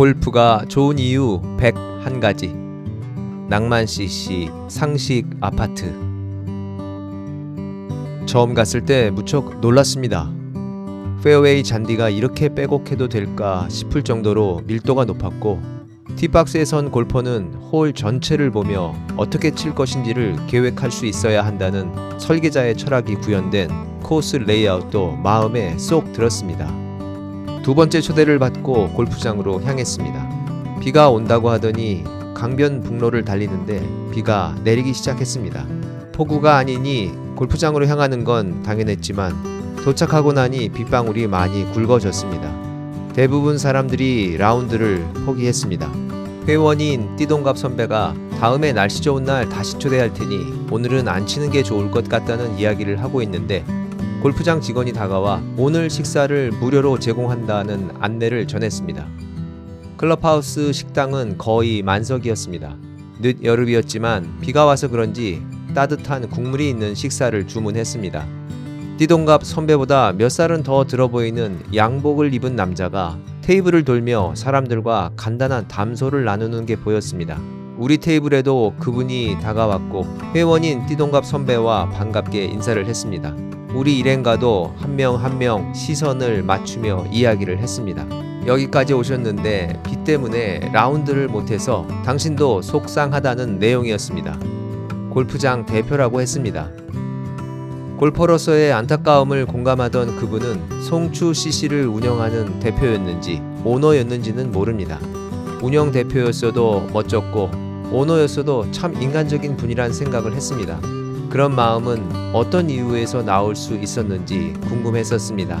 골프가 좋은 이유 101가지. 낭만 CC 상식 아파트. 처음 갔을 때 무척 놀랐습니다. 페어웨이 잔디가 이렇게 빼곡해도 될까 싶을 정도로 밀도가 높았고 티박스에 선 골퍼는 홀 전체를 보며 어떻게 칠 것인지를 계획할 수 있어야 한다는 설계자의 철학이 구현된 코스 레이아웃도 마음에 쏙 들었습니다. 두 번째 초대를 받고 골프장으로 향했습니다. 비가 온다고 하더니 강변 북로를 달리는데 비가 내리기 시작했습니다. 폭우가 아니니 골프장으로 향하는 건 당연했지만 도착하고 나니 빗방울이 많이 굵어졌습니다. 대부분 사람들이 라운드를 포기했습니다. 회원인 띠동갑 선배가 다음에 날씨 좋은 날 다시 초대할 테니 오늘은 안 치는 게 좋을 것 같다는 이야기를 하고 있는데 골프장 직원이 다가와 오늘 식사를 무료로 제공한다는 안내를 전했습니다. 클럽하우스 식당은 거의 만석이었습니다. 늦 여름이었지만 비가 와서 그런지 따뜻한 국물이 있는 식사를 주문했습니다. 띠동갑 선배보다 몇 살은 더 들어 보이는 양복을 입은 남자가 테이블을 돌며 사람들과 간단한 담소를 나누는 게 보였습니다. 우리 테이블에도 그분이 다가왔고 회원인 띠동갑 선배와 반갑게 인사를 했습니다. 우리 일행과도 한 명 한 명 시선을 맞추며 이야기를 했습니다. 여기까지 오셨는데 비 때문에 라운드를 못해서 당신도 속상하다는 내용이었습니다. 골프장 대표라고 했습니다. 골퍼로서의 안타까움을 공감하던 그분은 송추 CC를 운영하는 대표였는지 오너였는지는 모릅니다. 운영 대표였어도 멋졌고 오너였어도 참 인간적인 분이란 생각을 했습니다. 그런 마음은 어떤 이유에서 나올 수 있었는지 궁금했었습니다.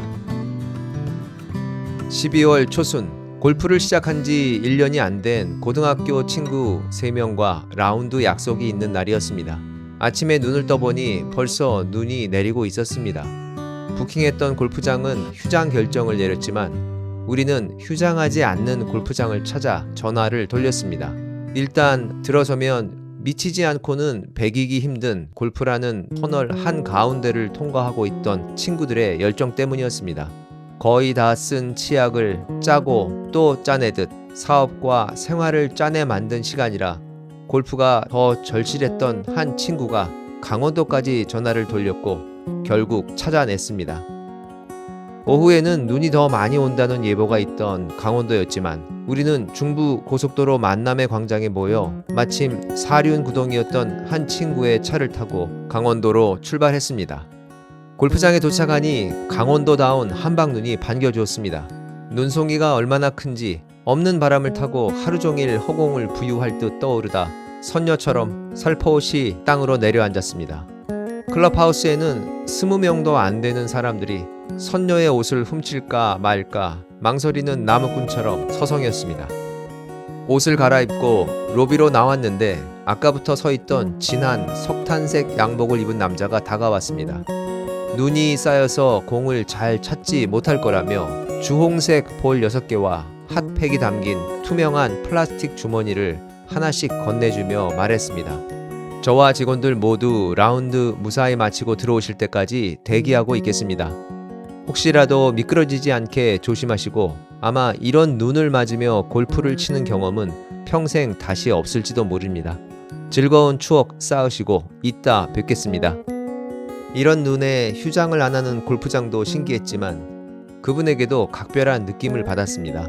12월 초순 골프를 시작한 지 1년이 안 된 고등학교 친구 3명과 라운드 약속이 있는 날이었습니다. 아침에 눈을 떠보니 벌써 눈이 내리고 있었습니다. 부킹했던 골프장은 휴장 결정을 내렸지만 우리는 휴장하지 않는 골프장을 찾아 전화를 돌렸습니다. 일단 들어서면 미치지 않고는 배기기 힘든 골프라는 터널 한 가운데를 통과하고 있던 친구들의 열정 때문이었습니다. 거의 다 쓴 치약을 짜고 또 짜내듯 사업과 생활을 짜내 만든 시간이라 골프가 더 절실했던 한 친구가 강원도까지 전화를 돌렸고 결국 찾아냈습니다. 오후에는 눈이 더 많이 온다는 예보가 있던 강원도였지만 우리는 중부 고속도로 만남의 광장에 모여 마침 사륜 구동이었던 한 친구의 차를 타고 강원도로 출발했습니다. 골프장에 도착하니 강원도다운 한방눈이 반겨주었습니다. 눈송이가 얼마나 큰지 없는 바람을 타고 하루 종일 허공을 부유할 듯 떠오르다 선녀처럼 살포시 땅으로 내려앉았습니다. 클럽하우스에는 스무 명도 안 되는 사람들이 선녀의 옷을 훔칠까 말까 망설이는 나무꾼처럼 서성였습니다. 옷을 갈아입고 로비로 나왔는데 아까부터 서 있던 진한 석탄색 양복을 입은 남자가 다가왔습니다. 눈이 쌓여서 공을 잘 찾지 못할 거라며 주홍색 볼 6개와 핫팩이 담긴 투명한 플라스틱 주머니를 하나씩 건네주며 말했습니다. 저와 직원들 모두 라운드 무사히 마치고 들어오실 때까지 대기하고 있겠습니다. 혹시라도 미끄러지지 않게 조심하시고 아마 이런 눈을 맞으며 골프를 치는 경험은 평생 다시 없을지도 모릅니다. 즐거운 추억 쌓으시고 이따 뵙겠습니다. 이런 눈에 휴장을 안 하는 골프장도 신기했지만 그분에게도 각별한 느낌을 받았습니다.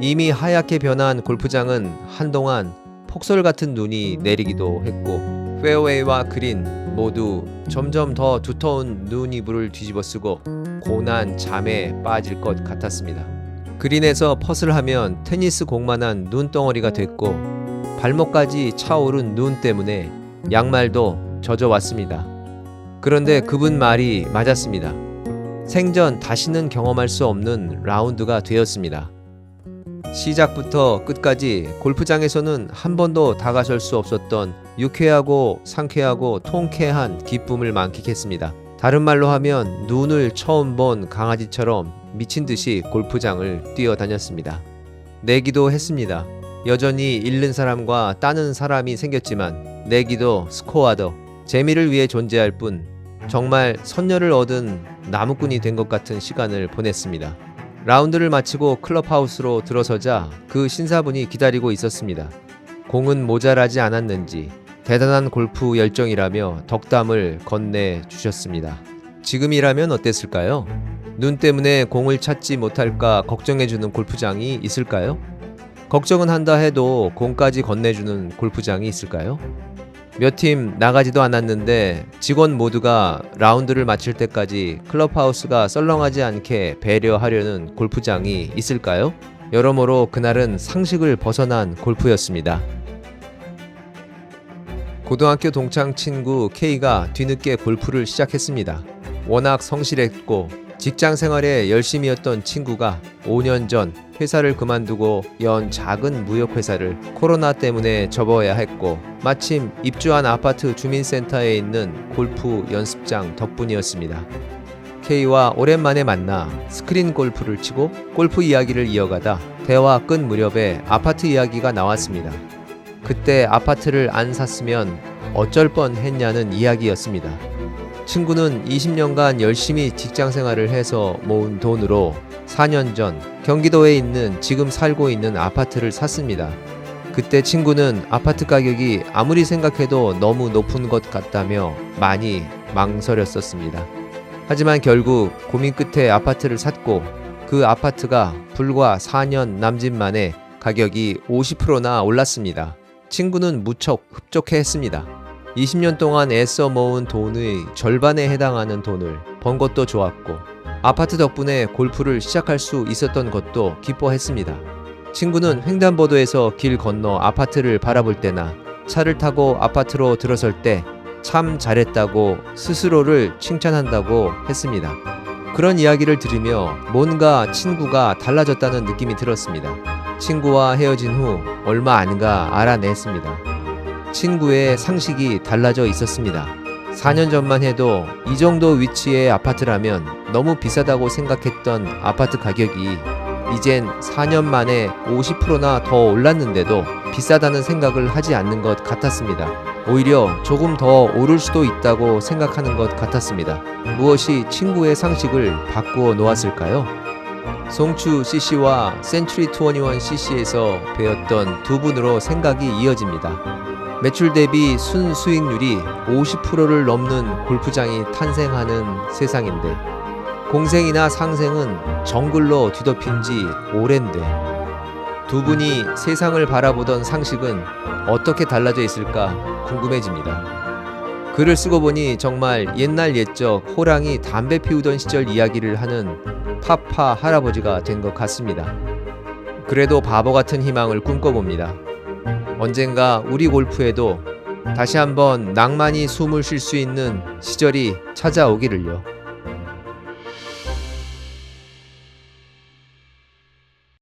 이미 하얗게 변한 골프장은 한동안 폭설 같은 눈이 내리기도 했고 페어웨이와 그린 모두 점점 더 두터운 눈 이불을 뒤집어 쓰고 고난 잠에 빠질 것 같았습니다. 그린에서 펫을 하면 테니스 공만한 눈덩어리가 됐고 발목까지 차오른 눈 때문에 양말도 젖어왔습니다. 그런데 그분 말이 맞았습니다. 생전 다시는 경험할 수 없는 라운드가 되었습니다. 시작부터 끝까지 골프장에서는 한 번도 다가설 수 없었던 유쾌하고 상쾌하고 통쾌한 기쁨을 만끽했습니다. 다른 말로 하면 눈을 처음 본 강아지처럼 미친 듯이 골프장을 뛰어다녔습니다. 내기도 했습니다. 여전히 잃는 사람과 따는 사람이 생겼지만 내기도 스코어도 재미를 위해 존재할 뿐 정말 선녀를 얻은 나무꾼이 된 것 같은 시간을 보냈습니다. 라운드를 마치고 클럽하우스로 들어서자 그 신사분이 기다리고 있었습니다. 공은 모자라지 않았는지 대단한 골프 열정이라며 덕담을 건네 주셨습니다. 지금이라면 어땠을까요? 눈 때문에 공을 찾지 못할까 걱정해주는 골프장이 있을까요? 걱정은 한다 해도 공까지 건네주는 골프장이 있을까요? 몇 팀 나가지도 않았는데 직원 모두가 라운드를 마칠 때까지 클럽하우스가 썰렁하지 않게 배려하려는 골프장이 있을까요? 여러모로 그날은 상식을 벗어난 골프였습니다. 고등학교 동창 친구 K가 뒤늦게 골프를 시작했습니다. 워낙 성실했고 직장 생활에 열심이었던 친구가 5년 전 회사를 그만두고 연 작은 무역회사를 코로나 때문에 접어야 했고 마침 입주한 아파트 주민센터에 있는 골프 연습장 덕분이었습니다. K와 오랜만에 만나 스크린 골프를 치고 골프 이야기를 이어가다 대화 끝 무렵에 아파트 이야기가 나왔습니다. 그때 아파트를 안 샀으면 어쩔 뻔 했냐는 이야기였습니다. 친구는 20년간 열심히 직장 생활을 해서 모은 돈으로 4년 전 경기도에 있는 지금 살고 있는 아파트를 샀습니다. 그때 친구는 아파트 가격이 아무리 생각해도 너무 높은 것 같다며 많이 망설였었습니다. 하지만 결국 고민 끝에 아파트를 샀고 그 아파트가 불과 4년 남짓 만에 가격이 50%나 올랐습니다. 친구는 무척 흡족해 했습니다. 20년 동안 애써 모은 돈의 절반에 해당하는 돈을 번 것도 좋았고 아파트 덕분에 골프를 시작할 수 있었던 것도 기뻐했습니다. 친구는 횡단보도에서 길 건너 아파트를 바라볼 때나 차를 타고 아파트로 들어설 때 참 잘했다고 스스로를 칭찬한다고 했습니다. 그런 이야기를 들으며 뭔가 친구가 달라졌다는 느낌이 들었습니다. 친구와 헤어진 후 얼마 안가 알아냈습니다. 친구의 상식이 달라져 있었습니다. 4년 전만 해도 이 정도 위치의 아파트라면 너무 비싸다고 생각했던 아파트 가격이 이젠 4년 만에 50%나 더 올랐는데도 비싸다는 생각을 하지 않는 것 같았습니다. 오히려 조금 더 오를 수도 있다고 생각하는 것 같았습니다. 무엇이 친구의 상식을 바꾸어 놓았을까요? 송추 CC와 센츄리 21 CC에서 배웠던 두 분으로 생각이 이어집니다. 매출 대비 순 수익률이 50%를 넘는 골프장이 탄생하는 세상인데 공생이나 상생은 정글로 뒤덮인 지 오랜데 두 분이 세상을 바라보던 상식은 어떻게 달라져 있을까 궁금해집니다. 글을 쓰고 보니 정말 옛날 옛적 호랑이 담배 피우던 시절 이야기를 하는 파파 할아버지가 된 것 같습니다. 그래도 바보 같은 희망을 꿈꿔봅니다. 언젠가 우리 골프에도 다시 한번 낭만이 숨을 쉴 수 있는 시절이 찾아오기를요.